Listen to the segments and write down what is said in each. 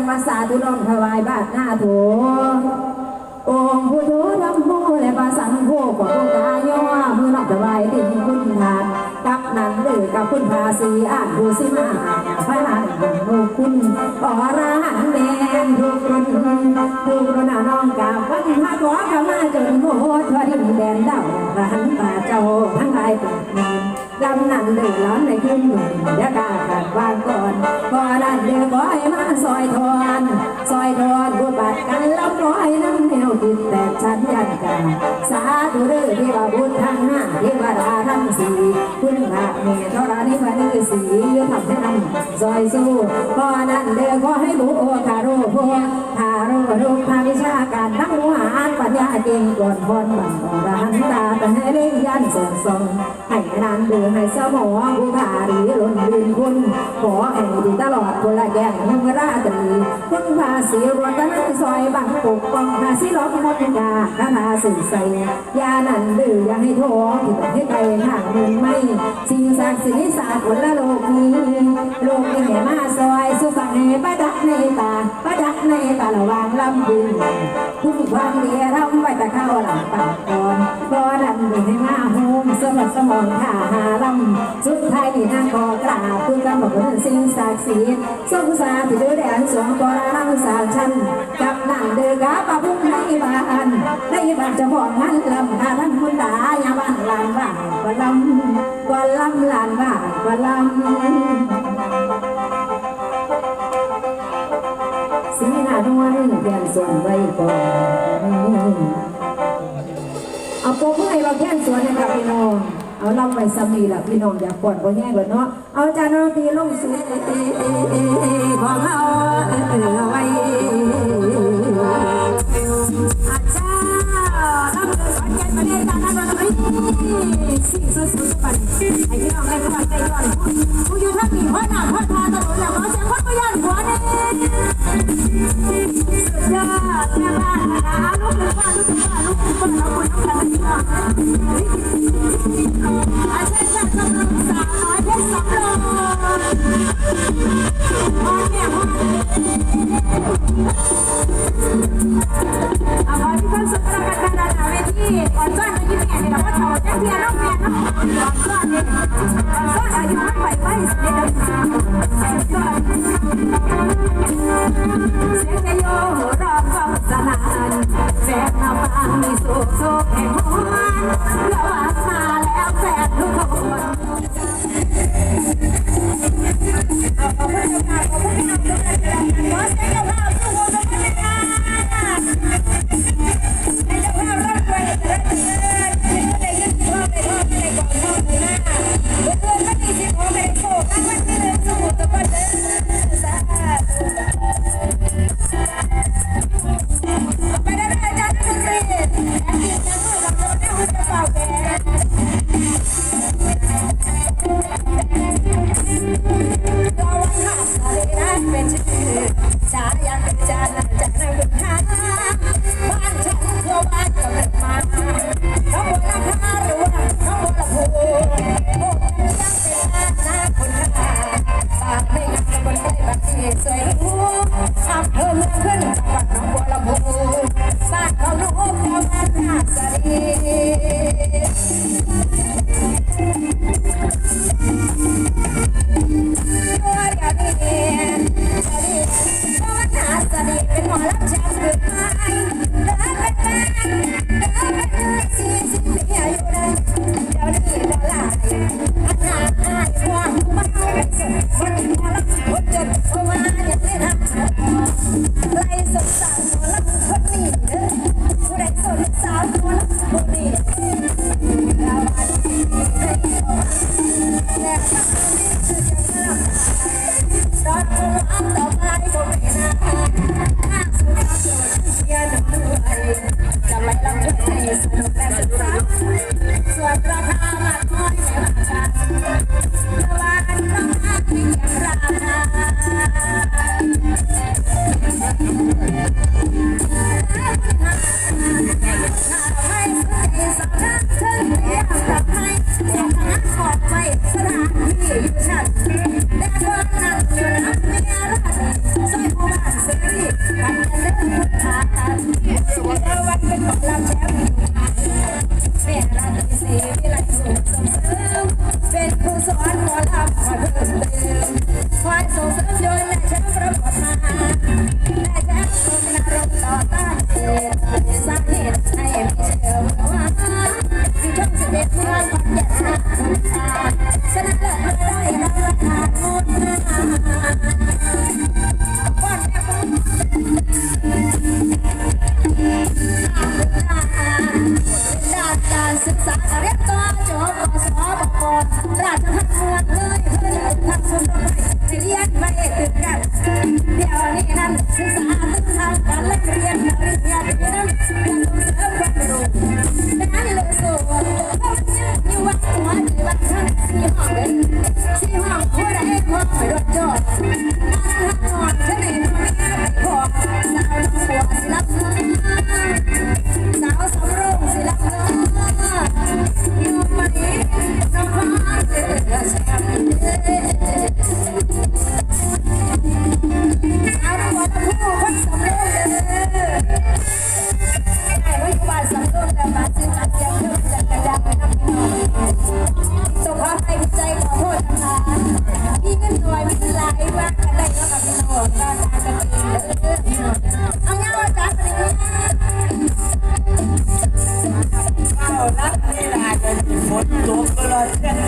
ธุสาจังมาสาธุน้องถวายบาทหน้าโถองค์ผู้โถธรรมโมและปาสังโฆขอพระกายย่อมือน้องถวายติ่คุณทานกับนั้นเดือกับคุณภาษีอานดูสิมาพระหันโลคุณขอราหันแมนทุกคนทุกคนน้องกาบวันพระขอขมาจนโมทวดินแดนดาวหันตาเจ้าทั้งหลายเป็น เงินลำนั้นเดือดร้อนในขึ้นหนุ่มยากาขาดวางก่อนพอดันเดือดก้อยมาซอยทอนซอยทอนบวบาดกันลำร้อยน้ำแนวติดแต่ฉันยันกาสาธุเด้อที่ว่าบุญทั้งห้าที่ว่าดาทั้งสี่คุณพระเมธรณีพระฤาษียุทธให้นำซอยสู้พอนั้นเดือดขอให้บุโอคาโรพวคาโรรูปาวิชาการทั้งหัวอ่านปัญญาเก่งก่อนพรบังอรหันตาแต่ให้เล่งยันเสริมทรงให้นานเดือให้สมองผู้ขารีล้นลืนคุณขอให้ดีตลอดคนละแก่งมุงราตรีคุณภาษีรวมกันซอยบังปกป้องภาษีล้อมมดกาคาถาสื่อใส่ยานันดื้ออย่าให้ท้องที่ต้องให้ไกลห่างมึงไม่ สิ่งศักดิ์สิทธิ์สากลละโลกนี้โลกนี้ให้มาซอยสุขให้ประดับในตาประดับในตาระวางลำบุญคุ้มความดีทำไว้แต่เข้าหลังปากก่อนพอดันให้มาโฮมสมองสมองขาหา สุดท้ายนี่นางขอกราบคุณกำหนดสิ่งศักดิ์สิทธิ์สงสารที่ดือแดนสวงกรานังสารชันกับนางเดือกาปะพุ่งในบ้านในบ้านจะพอกงนั้นลำคาท่านคุณตายาบ้านลานบ้านกว่าลำกว่าลำลานบ้านกว่าลำสีหน้านวลเพียงส่วนไว้ก่อนเอาโปรให้เราแค่สวนนะครับพี่น้อง เอาลำไปสมีละพี่น้องอย่าปวดบ่แห้งเลยเนาะเอาจานรตีลงสุดของเราไว้อาจารย์ลำเดินสอนแก่นมาเรียนตานั้นราไปสิ่งสุดสุดปันให้พี่น้องได้กำลังใจย้อนผู้อยู่ท่ามีหัวหน้าหัวทาตลอดแล้วขอเสียงคนประหยัดหัวเนี่ยสุดยอดแม่บ้านนะคะลูกเป็นบ้าลูกเป็นบ้านลูกเป็นบ้าน Thank you. Gracias.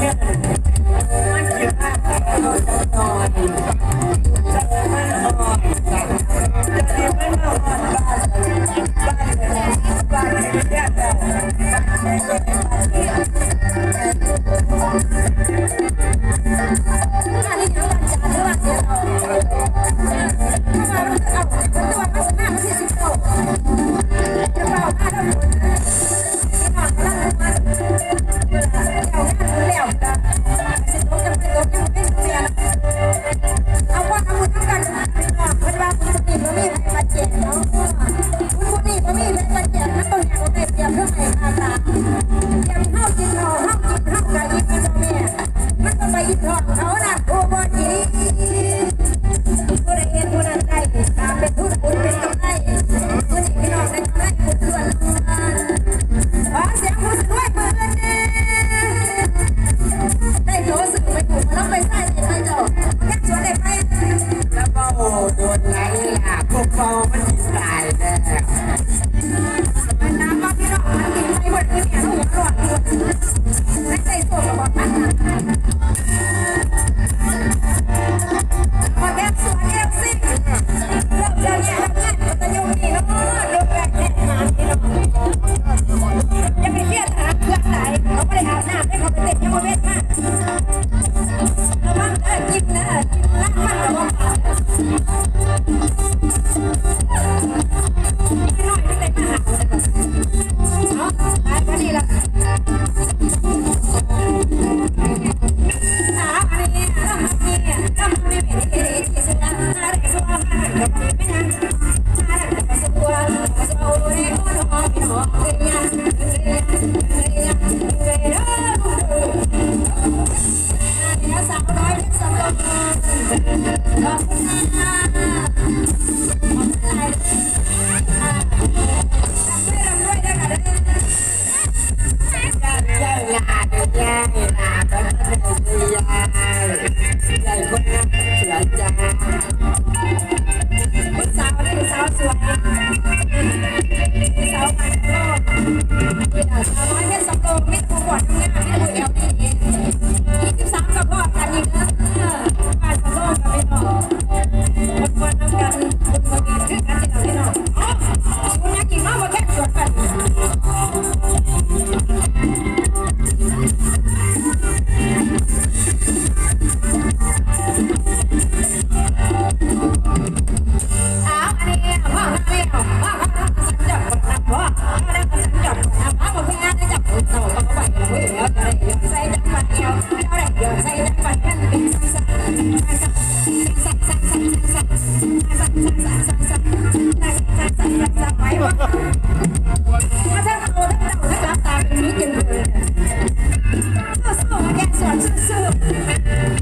Let's go.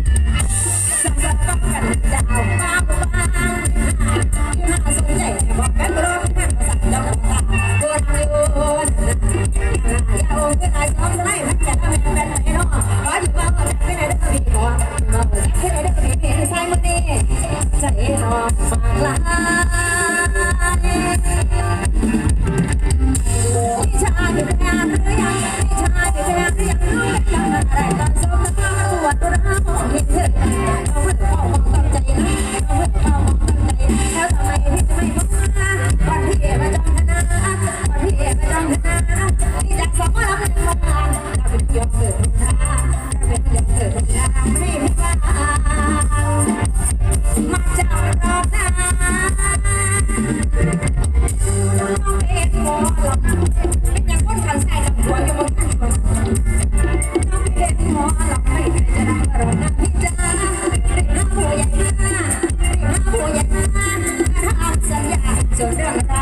有这样大。